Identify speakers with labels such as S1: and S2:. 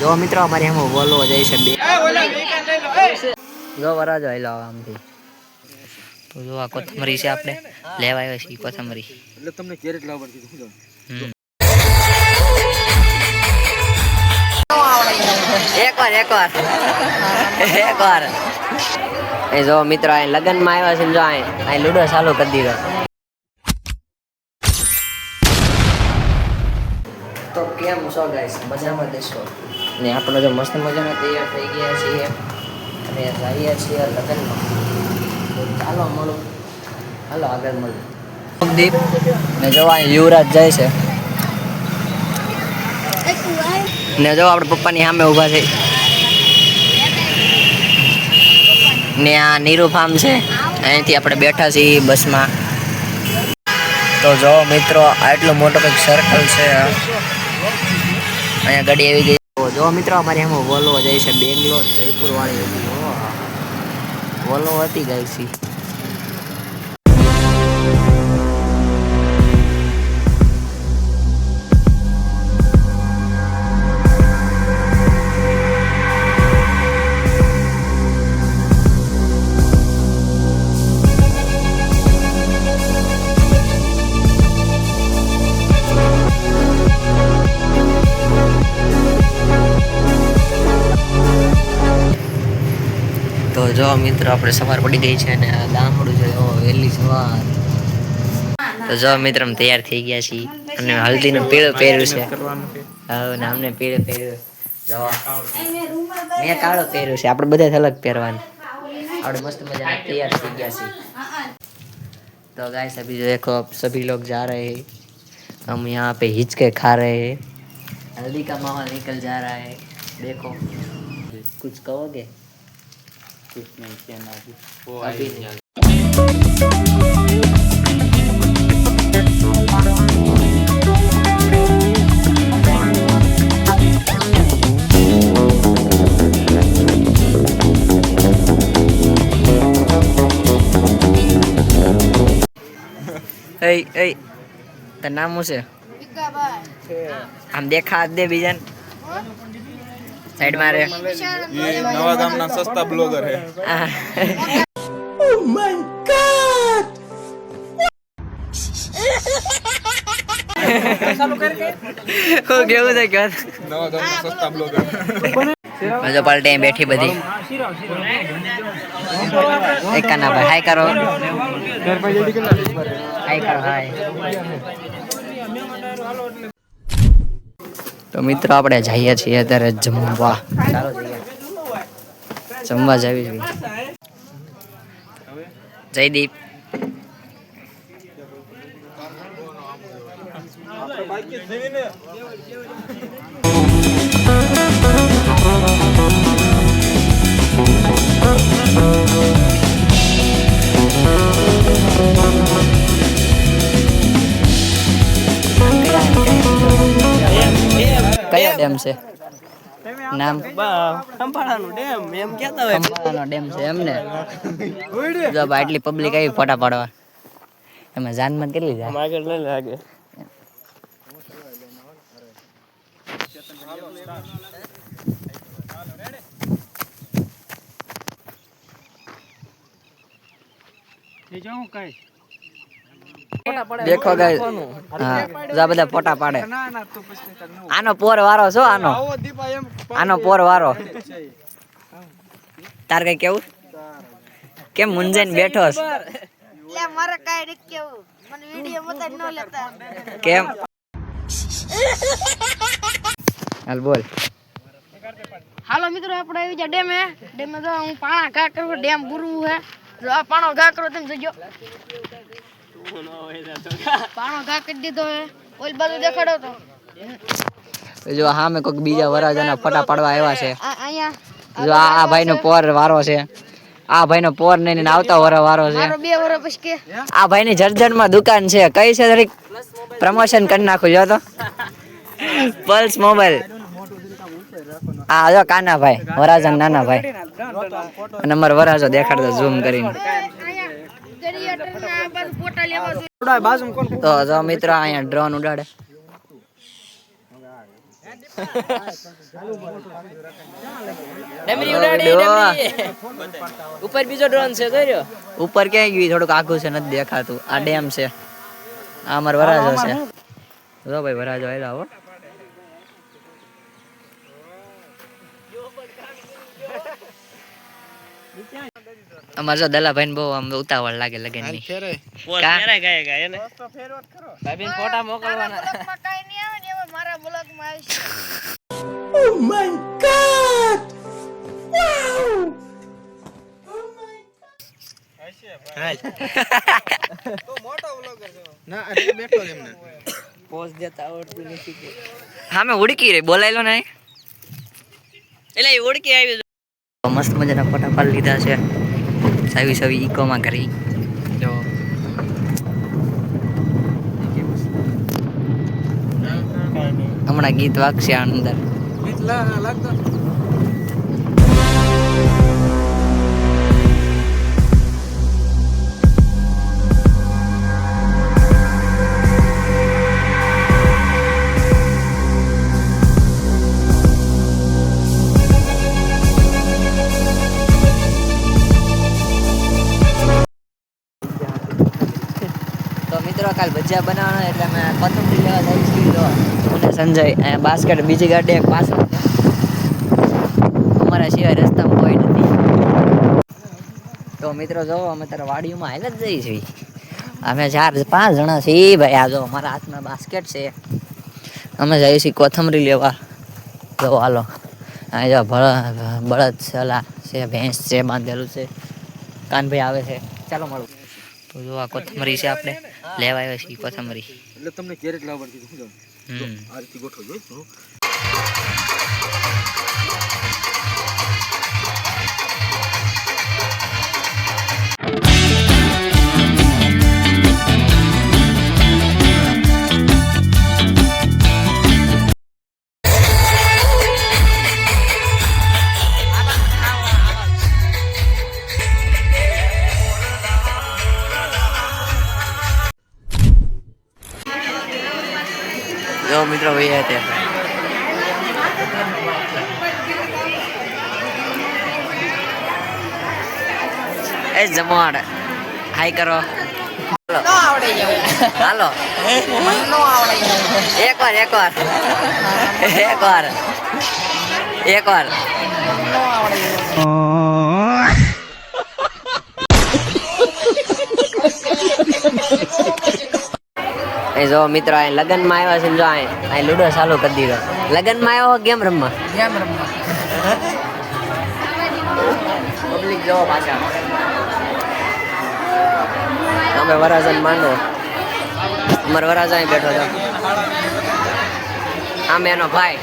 S1: જો મિત્રો અમારી એમાં વોલો જાય છે બે. જો વરાજો હેલો આમથી. તો જો આ કોથમરી છે આપણે. લેવા આવ્યા છીએ કોથમરી.
S2: એટલે તમને કેરેટ લાવવા કીધું
S1: એકવાર એકવાર. એકવાર. એ જો મિત્રો અહીં લગ્નમાં આવ્યા છે જો અહીં અહીં લૂડો ચાલુ કરી દીધો. તો કેમ છો ગાઈસ મજામાં દેશો ને આપણે જો મસ્ત મજાના તૈયાર થઈ ગયા છીએ. અને જઈએ છીએ લગ્નમાં. તો ચાલો મળું. હાલો આગળ મળું. દીપ ને જો અહીં યુવરાજ જાય છે. ને જો આપણે પપ્પાની સામે ઊભા છે. ને આ નીરુ ફાર્મ છે. અહીંથી આપણે બેઠા છીએ બસમાં. તો જો મિત્રો આટલું મોટો કંઈક સર્કલ છે. અહીંયા ગાડી આવી ગઈ. જો મિત્રો અમારે એમાં વોલો જાય છે બેંગ્લોર જયપુર વાળી વોલો હતી ગાય છે. જો મિત્રો આપણે સવાર પડી ગઈ છે અને આ ગામડું છે ઓ વહેલી સવાર તો જો મિત્રો અમે તૈયાર થઈ ગયા છીએ અને હલ્દીનું પીળું પહેર્યું છે હવે ને અમને પીળું પહેર્યું જો મેં કાળો પહેર્યું છે આપણે બધા અલગ પહેરવાનું આપણે મસ્ત મજાના તૈયાર થઈ ગયા છીએ तो गाइस अभी जो देखो अब सभी लोग जा रहे हैं हम यहाँ पे हिचके खा रहे हैं हल्दी का माहौल निकल जा रहा है देखो कुछ कहोगे
S2: ચીફને ત્યાં
S1: નાખી આપી એ એ તારું નામ શું છે આમ દેખા દે બીજાને સાઈડમાં રે
S2: એ નવા ગામના સસ્તા બ્લોગર હે.
S1: ઓ માય ગોડ હું કેવું છે કે
S2: નવા ગામના સસ્તા બ્લોગર
S1: મજો પાલટી બેઠી બધી. એકાના ભાઈ હાય કરો. હાય કરો હાય. તો મિત્રો આપણે જઈએ છીએ અત્યારે જમવા. ચાલો જમવા જવી જોઈએ. જયદીપ. કયો ડેમ છે નામ
S3: ખંભાળાનું ડેમ એમ કહેતા હોય
S1: ખંભાળાનો ડેમ છે એમને જો બા આટલી પબ્લિક આવી ફોટા પાડવા એમાં જાનમાં કેટલી જાય
S3: આમ આગળ લઈ લાગે
S1: દેખો ગાય હા બધા ફોટા પાડે. આનો પોર વારો છો આનો? આનો પોર વારો. તાર કઈ કેવું? કેમ મુંજાઈને બેઠો
S4: મારે કાંઈ નથી કેવું. મને વીડિયો મત ન લેતા.
S1: કેમ? હાલ બોલ.
S4: હાલો મિત્રો આપણે આવી જાય ડેમે. ડેમે જો હું પાણા ઘા કરું ડેમ પૂરવું હે જો આ પાણો ઘા કરો તમે જોજો. પાણો ઘા કરી દીધો હે. ઓલ બાજુ દેખાડો તો.
S1: જો હા મેં કોઈક બીજા વરાજાના ફટા પાડવા આવ્યા છે.
S4: આ
S1: જો આ ભાઈ નો પોર વારો છે. આ ભાઈનો પોર નહીં ને આવતા વરા વારો છે.
S4: મારો બે વર્ષ પછી કે.
S1: આ ભાઈની જર્જનમાં દુકાન છે. કઈ છે જરીક? પ્રમોશન કરી નાખું જો તો. પલ્સ મોબાઈલ આ જો કાના ભાઈ વરાજા નાના ભાઈ. નંબર વરાજો દેખાડતો ઝૂમ કરીને. તો જો મિત્રો અહીંયા ડ્રોન ઉડાડે.
S3: ડમરી ઉડાડી ડમરી. ઉપર બીજો ડ્રોન છે જોયો
S1: ઉપર ક્યાંય ગયું? થોડુંક આઘું છે નથી દેખાતું. આ ડેમ છે. આ અમારો વરાજો છે. જો ભાઈ વરાજો આવેલા હો અમારે જો દલાભાઈ બહુ આમ ઉતાવળ લાગે લગનની કા?
S3: ભાભી ફોટા મોકલવાના.
S4: બ્લોગમાં કાંઈ નહીં આવે ને એવા મારા બ્લોગમાં આવશે.
S3: પોઝ દેતા આવડતું નથી
S1: હા મેં ઉડકી રે બોલાયેલો ને
S3: એટલે એ આવી
S1: મસ્ત મજાના ફોટા પાડી લીધા છે. સાવી સાવી ઇકોમાં કરી. જો. હમણાં ગીત વાગશે આ કાલ ભજીયા બનાવવાના એટલે અમે કોથમરી લેવા જઈએ છીએ તો અને સંજય બાસ્કેટ બીજી ગાડી એક પાછળ અમારા સિવાય રસ્તામાં કોઈ નથી. તો મિત્રો જો, અમે તારા વાડીઓમાં હાલ જ જઈ છીએ. અમે ચાર, પાંચ જણા છીએ ભાઈ. આ જો, અમારા હાથમાં બાસ્કેટ છે. અમે જઈએ છીએ કોથમરી લેવા. જો, હાલો. અહીં જો બળદ છે છે, ભેંસ છે, બાંધેલું છે. કાનભાઈ આવે છે. ચાલો મળું. તો જો આ કોથમરી છે આપણે. લેવા આવ્યા છીએ કોથમરી.
S2: એટલે તમને કેરેટ લાવવા કીધું આ રીતે ગોઠવજો
S1: જો મિત્રો ભાઈ તે. એ જમવાડ. હાય કરો. હાલો. એક વાર એક વાર એક વાર એક વાર એ જો મિત્રો આ લગનમાં આવ્યા છે જો અહીં અહીં લૂડો ચાલુ કરી દીધો. લગ્નમાં આવ્યો ગેમ રમવા?
S3: ગેમ રમવા.
S1: પબ્લિક જોવો પાછા. અમે વરાજન માંડો અમારે વરાજ અહીં બેઠો છે. આમે એનો ભાઈ.